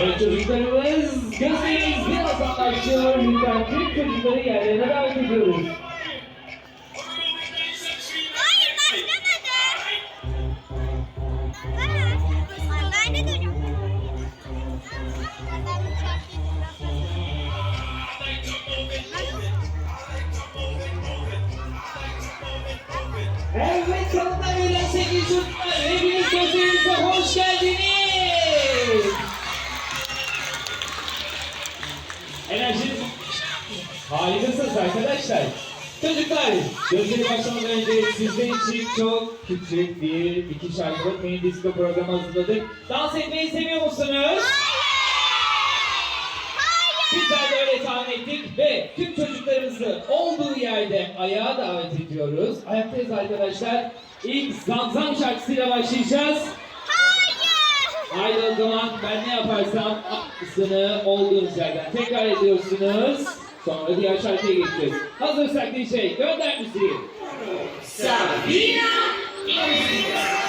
Evet çocuklarımız gözleriniz birazdan başlıyor. Lütfen tüm çocukları yerlerine davet ediyoruz. Hayır başlamadı. Ben de duracağım. Evet sonuna gelen sevgili çocuklar. Harikasınız arkadaşlar. Çocuklar, gösteri başlamadan önce sizler için çok küçük bir iki şarkılık mini disco programı hazırladık. Dans etmeyi seviyor musunuz? Bizler de öyle tahmin ettik ve tüm çocuklarımızı olduğu yerde ayağa davet ediyoruz. Ayaktayız arkadaşlar. İlk Zamzam şarkısıyla başlayacağız. Haydi o zaman ben ne yaparsam aynısını olduğunuz yerden tekrar ediyorsunuz. Sonra diğer şarkıya geçeceğiz. Hazırsak DJ gönder müziği. Sabina Hızlanıyoruz.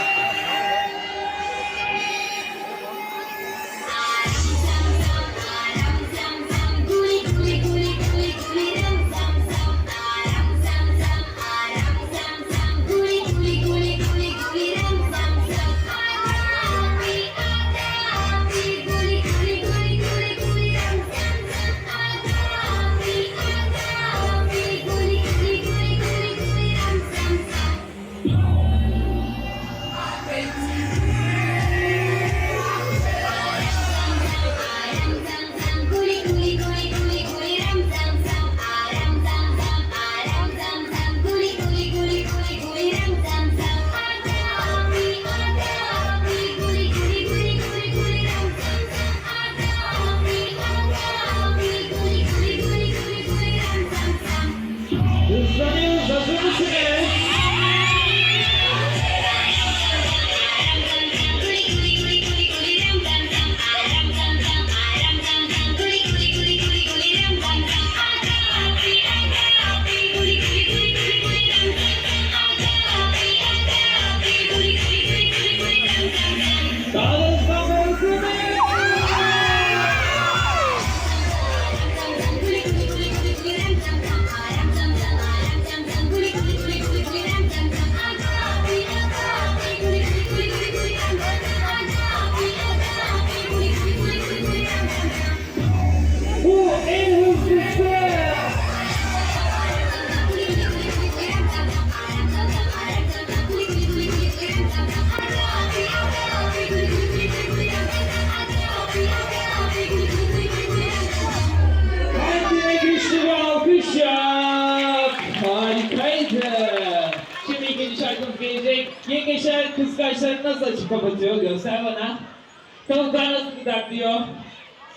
Yengeçler kıskaçlarını nasıl açıp kapatıyor? Göster bana. Tavuklar nasıl gıdaklıyor?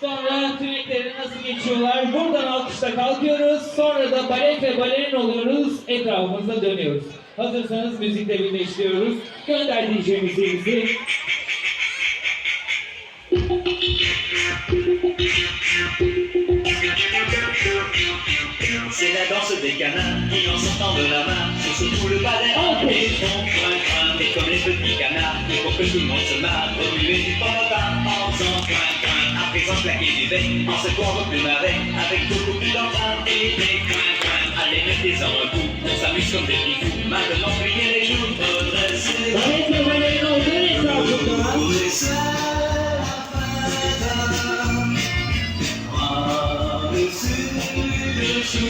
Sonra tünekleri nasıl geçiyorlar? Buradan alkışla kalkıyoruz. Sonra da balet ve balerin oluyoruz. Etrafımızda dönüyoruz. Hazırsanız müzikle birleştiriyoruz. Gönder DJ C'est la danse des canards qui en sortant de la main se secouent le balai Ok. et font coin coin. Et comme les petits canards, il faut que tout le monde se marre, remuer du pomodin en faisant coin coin. À présent claquer du bec, en secouant vos plus marais, avec beaucoup plus d'entrain et des coin coin. Allez, mettez-en un coup, on s'amuse comme des petits fous. Maintenant, pliez les genoux, redressez les c'est c'est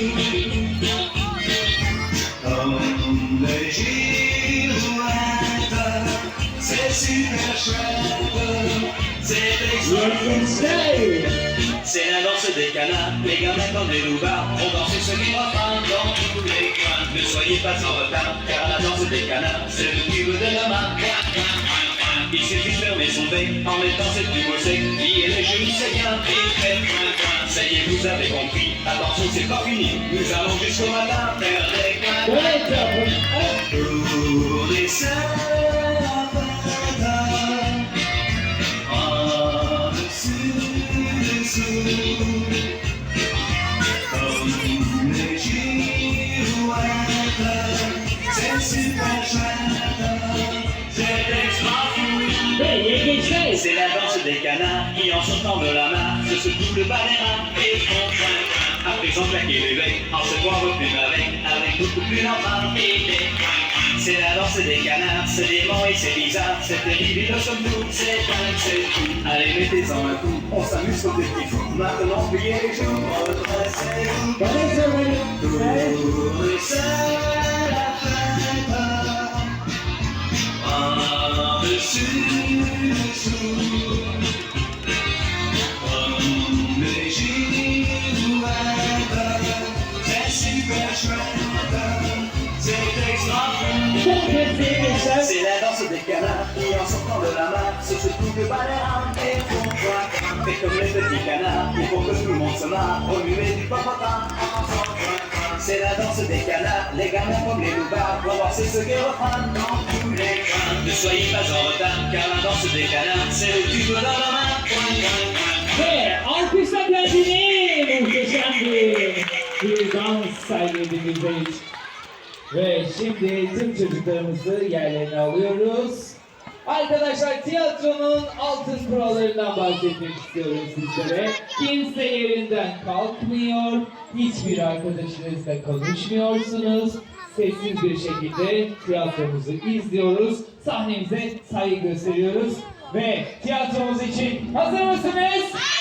la danse des canards, les gamins comme des loupards On danse ce libre fin dans tous les coins Ne soyez pas en retard, car la danse des canards C'est le tube de coin, coin. Il suffit de fermer son bec en mettant cette tube au sec. Liez les genoux, c'est bien, et faites coin, coin Ça y est, vous avez compris, attention, c'est pas fini. Nous allons jusqu'au matin. Faire des coins, canards qui en sautant de la main se secouent le reins et font. À présent claquer les becs, en se croire plus avec, avec beaucoup plus d'enfants et des. C'est la danse des canards, c'est dément et c'est bizarre, c'est terrible, ils le sommes tous, c'est dingue, c'est fou. Allez, mettez-en un coup, on s'amuse comme des petits fous. Maintenant, pliez les joues, redressez-vous. Tournez ça la fête Par-dessus dessous qui en sortant de la main se bas des reins et font quoi Et comme les petits canards, il faut que tout le monde se marre Remuer du coin. C'est la danse des canards, les gamins comme les loupards. Vont voir c'est ce qui reprend dans tous les coins Ne soyez pas en retard car la danse des canards C'est le tube dans la main Coin, coin, coin. Ve alkışla kendini muhteşem bir, bir dans sergilediniz Ve şimdi tüm çocuklarımızı yerlerine alıyoruz. Arkadaşlar tiyatronun altın kurallarından bahsetmek istiyorum sizlere. Kimse yerinden kalkmıyor, hiçbir arkadaşınızla konuşmuyorsunuz. Sessiz bir şekilde tiyatromuzu izliyoruz, sahnemize saygı gösteriyoruz. Ve tiyatromuz için hazır mısınız? O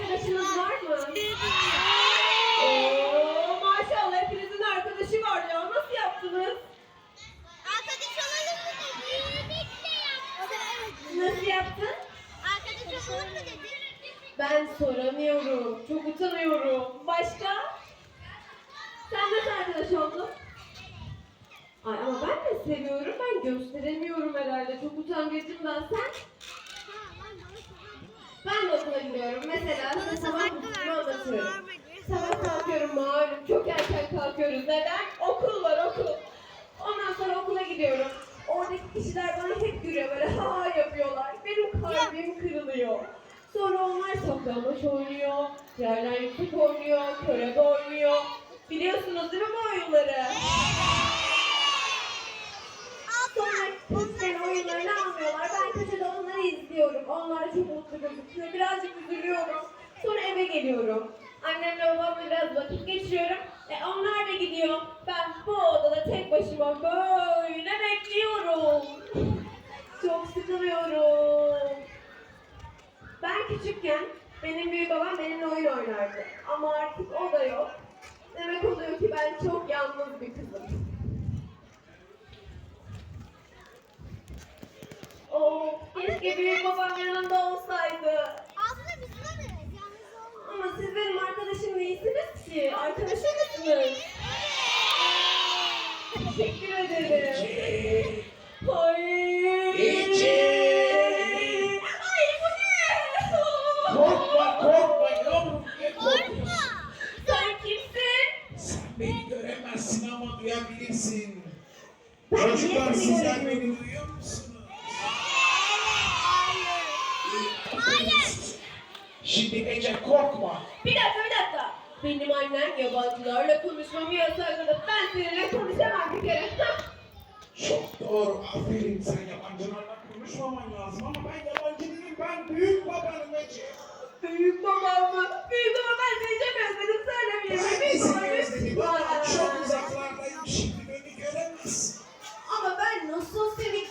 arkadaşınız var mı? Oo, maşallah hepinizin arkadaşı var ya. Nasıl yaptınız? Arkadaş olalım mı dedi. Yaptık. Nasıl yaptın? Arkadaş olalım mı dedi. Ben soramıyorum. Çok utanıyorum. Başka? Sen nasıl arkadaş oldun? Ay ama ben de seviyorum. Ben gösteremiyorum herhalde. Çok utangacımdan sen. Ben de okula gidiyorum. Mesela size sabah rutinimi anlatıyorum. Sabah kalkıyorum malum. Çok erken kalkıyoruz. Neden? Okul var okul. Ondan sonra okula gidiyorum. Oradaki kişiler bana hep gülüyor böyle ha ha yapıyorlar. Benim kalbim kırılıyor. Sonra onlar saklambaç oynuyor, yerler yüksek oynuyor, körebe oynuyor. Biliyorsunuz değil mi bu oyunları? Sonra hiç beni oyunlarını almıyorlar. Ben köşede onları izliyorum. Onlar çok mutlu gözüküyor. Birazcık üzülüyorum. Sonra eve geliyorum. Annemle babamla biraz vakit geçiriyorum. E onlar da gidiyor. Ben bu odada tek başıma böyle bekliyorum. Çok sıkılıyorum. Ben küçükken benim büyük babam benimle oyun oynardı. Ama artık o da yok. Demek oluyor ki ben çok yalnız bir kızım. Oo, keşke büyük babam yanımda olsaydı. Aslında biz varız. Yalnız olma. Ama siz benim arkadaşım değilsiniz ki. Arkadaşım mısınız? Teşekkür ederim. Ay. Ay duyabilirsin. Çocuklar sizler beni duyuyor musunuz? Şimdi Ece korkma. Bir dakika bir dakika. Benim annem yabancılarla konuşmamı yasakladı. Ben seninle konuşamam bir kere. Çok doğru. Aferin sen yabancılarla konuşmaman lazım ama ben yabancı değilim. Ben büyük babanım Ece. Büyük babam mı? Büyük baba ben seni çok özledim söylemeyeyim. Ben de seni özledim ama çok uzaklardayım. Şimdi beni göremezsin. Ama ben nasıl seni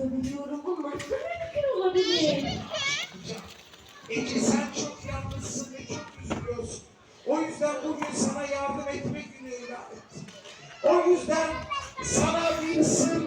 duyabiliyorum? Bu nasıl mümkün olabilir? Can, Ece sen çok yalnızsın ve çok üzülüyorsun. O yüzden bugün sana yardım etme günü ilan ettim. O yüzden Sihirbaz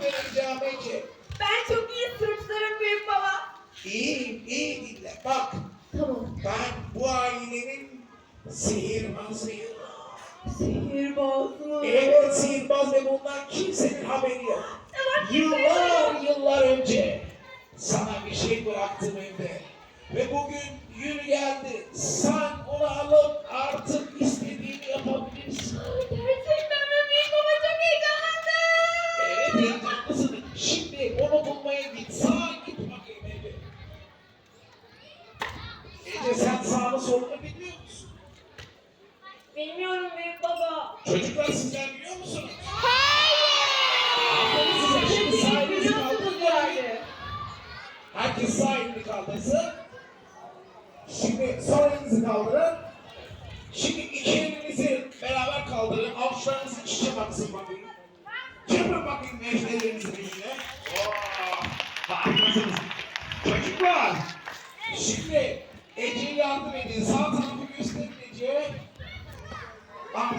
Tarafa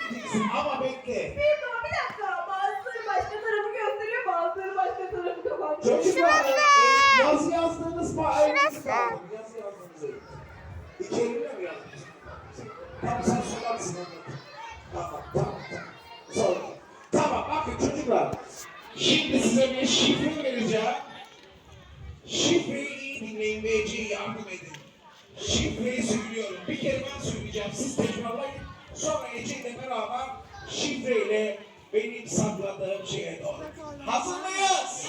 gideceksin ama bekle. Baba bir dakika. Bazıları başka tarafı gösteriyor, bazıları başka tarafı kapatıyor. Çocuklar, e, yazı yazdığınız elinizi kaldırın. Yazı yazdığınız elinizi. İki elimle mi yazdınız? Tamam sen sorarsın onu. Tamam, tamam, tamam. Sonra. Tamam, bakın çocuklar. Şimdi size bir şifre vereceğim. Şifreyi iyi dinleyin ve Ece'ye yardım edin. Şifreyi söylüyorum. Bir kere ben söyleyeceğim. Siz tekrarlayın. Sonra Ece ile beraber şifreyle benim sakladığım şeye doğru. Hazır mıyız?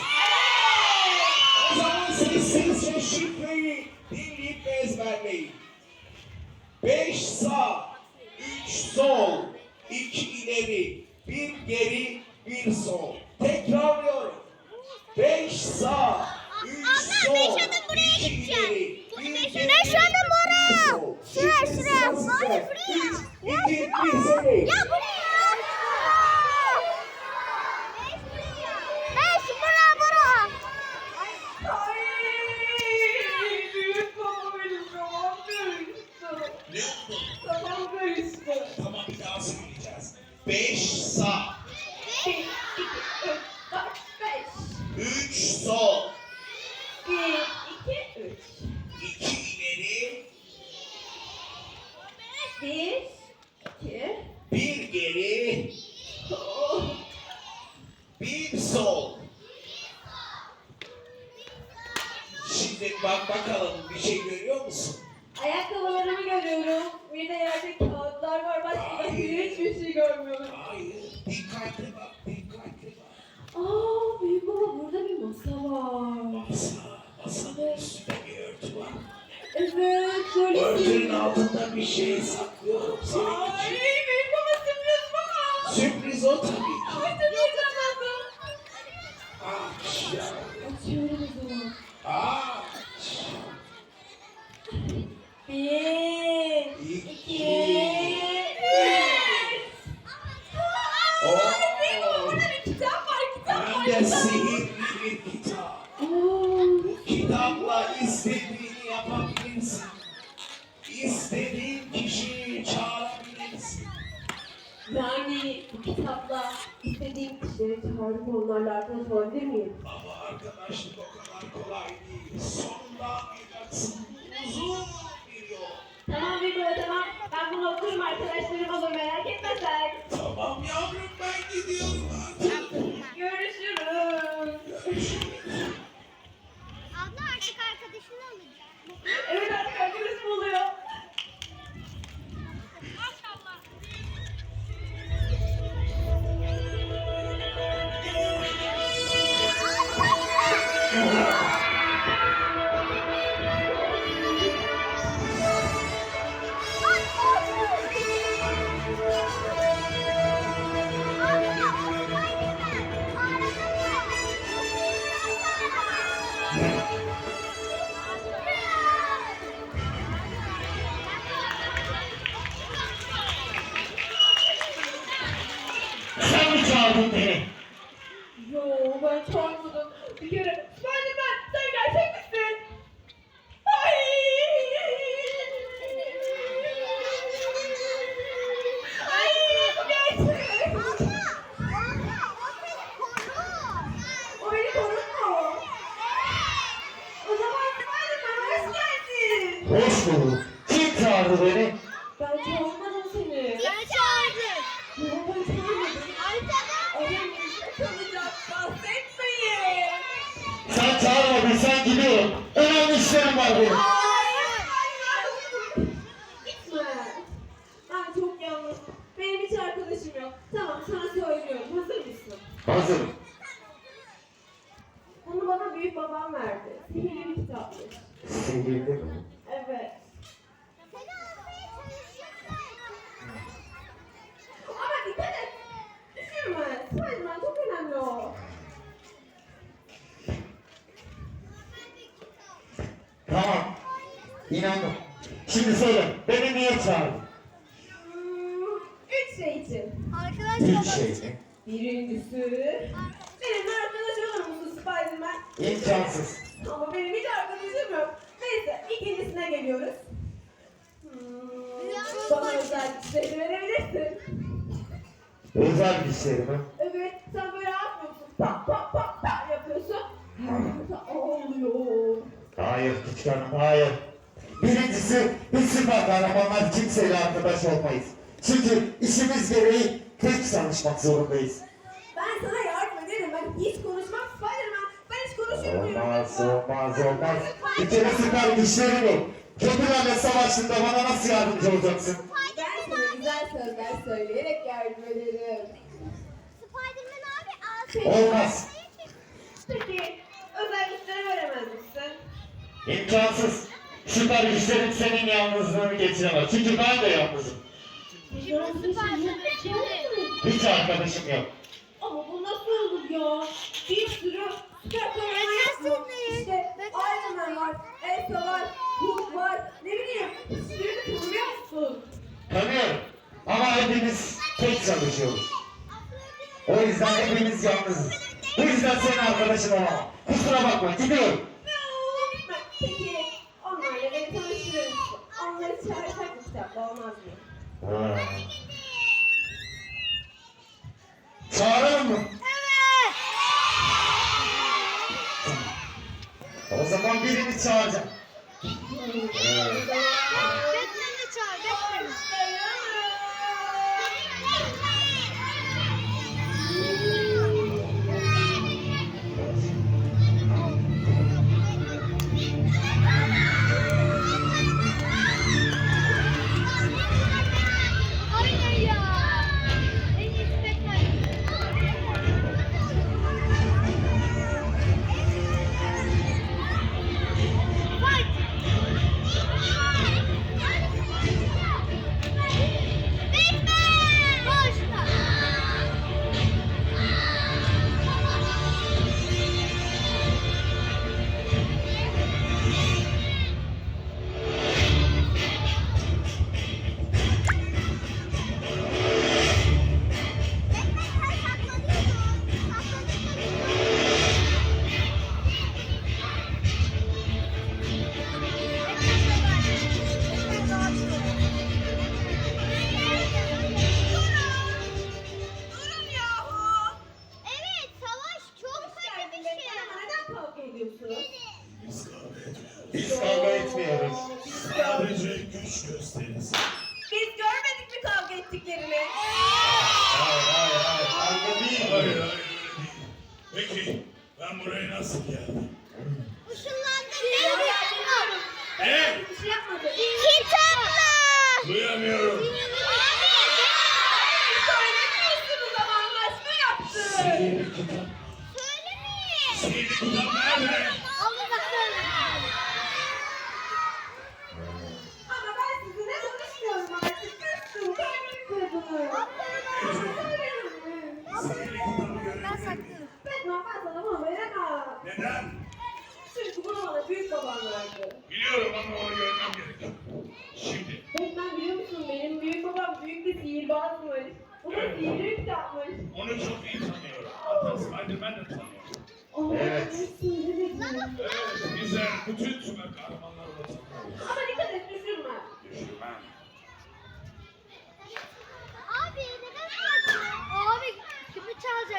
O zaman sessizce şifreyi dinleyip ve ezberleyin. Beş sağ, üç sol, iki ileri, bir geri, bir sol. Tekrarlıyorum. Beş sağ, üç Abla, sol, iki ileri, bir geri, bir sol. Şuraya, şuraya. Hayır, buraya. Ya, şuraya. Ya buraya. Beş. Tamam bir daha söyleyeceğiz. Beş sağ, Bir, iki, üç, dört, beş. üç sol, Bir, iki, üç. iki ileri, Bir, iki, bir geri, oh, bir sol. Şimdi bak bakalım bir şey görüyor musun? Ayakkabılarımı görüyorum. Bir de yerde kağıtlar var. Başka da hiçbir şey görmüyorum. Hayır, dikkatli bak, dikkatli bak. Aa, büyük baba burada bir masa var. Masa, masanın üstünde bir örtü var. Evet, şöyle Örtünün altında bir şey saklıyorum senin Ay, için. baba sürpriz bana. Sürpriz o tabii Yani bu kitapla istediğim kişileri çağırıp onlarla arkadaş olabilir miyim? Ama arkadaşlık o kadar kolay değil. Sonunda anlayacaksın. Uzun bir yol. Tamam baba tamam. Ben bunu okurum arkadaşlarım olur merak etme sen. Tamam yavrum ben gidiyorum artık. Görüşürüz. Görüşürüz. Abla artık arkadaşın olacak. Evet artık arkadaşım oluyor. 감사합니다. Sevgili mi? Evet. Seni almaya çalışacaklar. Ama dikkat et. Düşürme. Spiderman çok önemli o. Tamam. İnandım. Şimdi söyle. Beni niye çağırdın? Hmm, üç şey için. Arkadaşlar Üç şey mi? Birincisi, benimle arkadaş olur musun Spiderman? İmkansız. Ama benim hiç arkadaşım yok. Neyse, ikincisine geliyoruz. Hmm, bana özel güçleri verebilirsin. Özel güçlerimi. Evet, sen böyle yapmıyorsun. Tak tak tak tak yapıyorsun. Her oluyor. Hayır küçük hanım hayır. Birincisi biz süper kahramanlar kimseyle arkadaş olmayız. Çünkü işimiz gereği tek çalışmak zorundayız. Ben sana yardım ederim. Ben hiç konuşmam Spiderman. Ben hiç konuşur muyum? Olmaz olmaz olmaz. Bir kere süper güçlerim yok. Kötülerle savaştığında bana nasıl yardımcı olacaksın? Ben sana güzel sözler söyleyerek yardım ederim. Spiderman abi al. Olmaz. Peki, özel güçleri veremez misin? İmkansız. Süper güçlerim senin yalnızlığını geçiremez. Çünkü ben de yalnızım. Hiç arkadaşım yok. Ama bu nasıl olur ya? Bir sürü süper kahraman yok? İşte Iron Man var, Elsa var, Hulk var, ne bileyim. Hiçbirini tanımıyor musun? Tanıyorum. Ama hepimiz tek çalışıyoruz. O yüzden hepimiz yalnızız. Bu yüzden senin arkadaşın olamam. Kusura bakma gidiyorum. Peki, onlarla beni tanıştırır mısın? Onları çağırsak mı kitapta olmaz mı? Ha. Çağıralım mı? O zaman birini çağıracağım. Evet. Güç